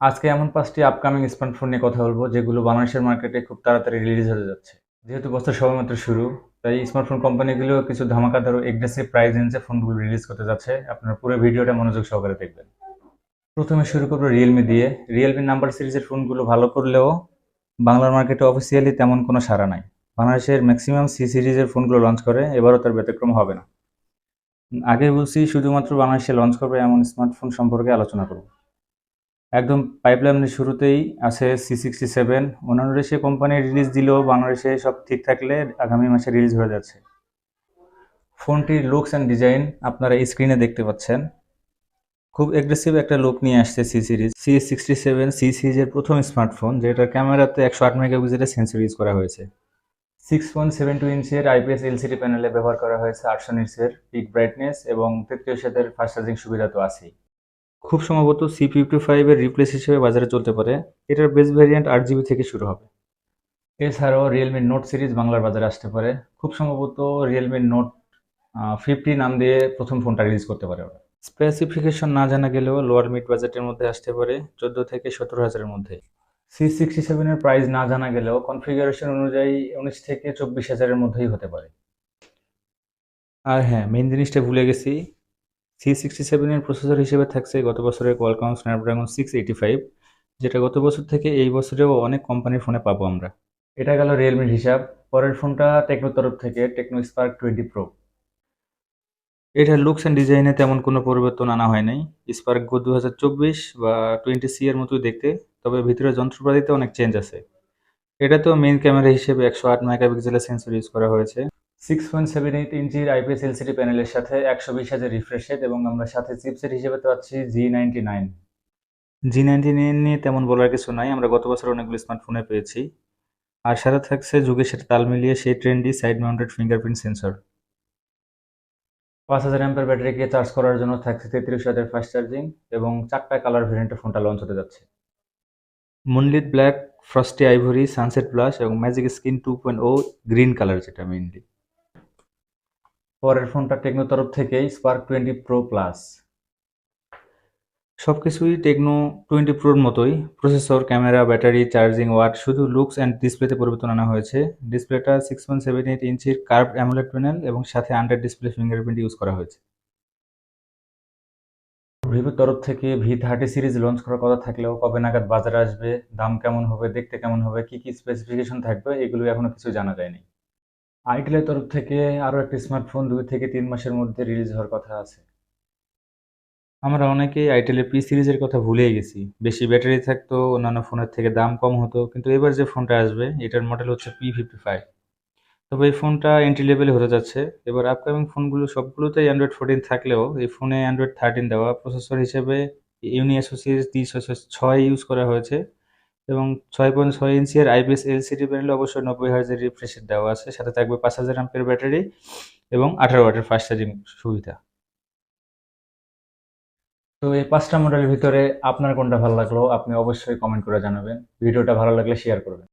আজকে এমন পাঁচটি আপকামিং স্মার্টফোন নিয়ে কথা বলব, যেগুলো বাংলাদেশের মার্কেটে খুব তাড়াতাড়ি রিলিজ হতে যাচ্ছে। যেহেতু বছর সবেমাত্র শুরু, তাই স্মার্টফোন কোম্পানিগুলো কিছু ধামাকাদার এগ্রেসিভ প্রাইস রেঞ্জে ফোনগুলো রিলিজ করতে যাচ্ছে। আপনারা পুরো ভিডিওটা মনোযোগ সহকারে দেখবেন। প্রথমে শুরু করব রিয়েলমি দিয়ে। রিয়েলমি নাম্বার সিরিজের ফোনগুলো ভালো করলেও বাংলার মার্কেটে অফিসিয়ালি তেমন কোনো সাড়া নাই। বাংলাদেশের ম্যাক্সিমাম সি সিরিজের ফোনগুলো লঞ্চ করে, এবারও তার ব্যতিক্রম হবে না। আগে বলছি, শুধুমাত্র বাংলাদেশে লঞ্চ করবে এমন স্মার্টফোন সম্পর্কে আলোচনা করব। একদম পাইপলাইনের শুরুতেই আছে সি সিক্সটি সেভেন অন্যান্য দেশে কোম্পানি রিলিজ দিলেও বাংলাদেশে সব ঠিক থাকলে আগামী মাসে রিলিজ হয়ে যাচ্ছে। ফোনটির লুকস অ্যান্ড ডিজাইন আপনারা স্ক্রিনে দেখতে পাচ্ছেন। খুব এগ্রেসিভ একটা লুক নিয়ে আসছে C series C sixty seven C সিরিজের প্রথম স্মার্টফোন যেটার ক্যামেরাতে একশো আট মেগাপিক্সেলের সেন্সর ইউজ করা হয়েছে। সিক্স পয়েন্ট সেভেন টু ইঞ্চের আইপিএস এলসিডি প্যানেলে ব্যবহার করা হয়েছে আটশো নিটসের পিক ব্রাইটনেস এবং তেত্রিশ হাজার ফাস্ট চার্জিং সুবিধা তো আছেই। খুব সম্ভবত সি ফিফটি ফাইভের রিপ্লেস হিসেবে বাজারে চলতে পারে। এটার বেস ভ্যারিয়েন্ট আট জিবি থেকে শুরু হবে। এছাড়াও রিয়েলমি নোট সিরিজ বাংলার বাজারে আসতে পারে। খুব সম্ভবত রিয়েলমি নোট ফিফটি নাম দিয়ে প্রথম ফোনটা রিলিজ করতে পারে ওরা। স্পেসিফিকেশন না জানা গেলেও লোয়ার মিড বাজেটের মধ্যে আসতে পারে, চোদ্দ থেকে সতেরো হাজারের মধ্যে। সি সিক্সটি সেভেনের প্রাইস না জানা গেলেও কনফিগারেশন অনুযায়ী উনিশ থেকে চব্বিশ হাজারের মধ্যেই হতে পারে। আর হ্যাঁ মেন জিনিসটা ভুলে গেছি। সি সিক্সটি সেভেনের প্রসেসর হিসেবে থাকছে গত বছরের Qualcomm Snapdragon six eighty five যেটা গত বছর থেকে এই বছরেও অনেক কোম্পানির ফোনে পাবো আমরা। এটা গেল রিয়েলমির হিসাব, পরের ফোনটা টেকনোর তরফ থেকে টেকনো স্পার্ক টোয়েন্টি প্রো এটার লুকস অ্যান্ড ডিজাইনে তেমন কোনো পরিবর্তন আনা হয় নাই। স্পার্ক গো দু হাজার চব্বিশ বা টোয়েন্টি সি এর মতোই দেখতে, তবে ভিতরে যন্ত্রপাতিতে অনেক চেঞ্জ আছে। এটা তো মেইন ক্যামেরা হিসেবে একশো আট মেগাপিক্সেলের সেন্সর ইউজ করা হয়েছে। সিক্স পয়েন্ট সেভেন এইট ইঞ্চির আইপিএস এলসিডি প্যানেলের সাথে একশো বিশ হাজার রিফ্রেশ রেট এবং আমরা সাথে চিপসেট হিসেবে পাচ্ছি G ninety nine G ninety nine নিয়ে তেমন বলার কিছু নাই, আমরা গত বছর অনেকগুলো স্মার্টফোনে পেয়েছি। আর সাথে থাকছে যুগের সাথে তাল মিলিয়ে সেই trendy side mounted fingerprint sensor পাঁচ হাজার অ্যাম্পের ব্যাটারিকে চার্জ করার জন্য থাকছে তেত্রিশ হাজার ফাস্ট চার্জিং এবং চারটা কালার ভেরিয়েন্টে ফোনটা লঞ্চ হতে যাচ্ছে। Moonlit black frosty ivory sunset plus এবং magic skin two point O green colour যেটা মেইনলি পরের ফোনটা টেকনো তরফ থেকেই স্পার্ক টোয়েন্টি প্রো প্লাস সব কিছুই টেকনো টোয়েন্টি প্রোর মতোই। Processor, camera, battery, charging watt শুধু লুকস অ্যান্ড ডিসপ্লেতে পরিবর্তন আনা হয়েছে। ডিসপ্লেটা সিক্স পয়েন্ট সেভেন এইট ইঞ্চির কার্ভ অ্যামোলেড প্যানেল এবং সাথে আন্ডার ডিসপ্লে ফিঙ্গারপ্রিন্ট ইউজ করা হয়েছে। ভিভোর তরফ থেকে ভি থার্টি সিরিজ লঞ্চ করার কথা থাকলেও কবে নাগাদ বাজারে আসবে, দাম কেমন হবে, দেখতে কেমন হবে, কি কি স্পেসিফিকেশন থাকবে এগুলো এখনও কিছু জানা যায়নি। আইটেলের তরফ থেকে আরও একটি স্মার্টফোন দুই থেকে তিন মাসের মধ্যে রিলিজ হওয়ার কথা আছে। আমরা অনেকেই আইটেলের পি সিরিজের কথা ভুলেই গেছি। বেশি ব্যাটারি থাকতো, অন্যান্য ফোনের থেকে দাম কম হতো, কিন্তু এবার যে ফোনটা আসবে, এটার মডেল হচ্ছে পি ফিফটি ফাইভ তবে এই ফোনটা এন্ট্রি লেভেলে হতে যাচ্ছে। এবার আপকামিং ফোনগুলো সবগুলোতেই অ্যান্ড্রয়েড ফোরটিন থাকলেও এই ফোনে অ্যান্ড্রয়েড থার্টিন দেওয়া প্রসেসর হিসেবে ইউনি অ্যাসোসিয়েট তিনশো ছয় ইউজ করা হয়েছে। এবং ছয় পয়েন্ট ছয় ইঞ্চি এর আইপিএস এলসিডি প্যানেলে অবশ্যই নব্বই হাজার রিফ্রেশ দেওয়া আছে। সাথে থাকবে পাঁচ হাজার অ্যাম্পের ব্যাটারি এবং আঠারো ওয়াটের ফাস্ট চার্জিং সুবিধা। তো এই পাঁচটা মডেলের ভিতরে আপনার কোনটা ভালো লাগল আপনি অবশ্যই কমেন্ট করে জানাবেন। ভিডিওটা ভালো লাগলে শেয়ার করবেন।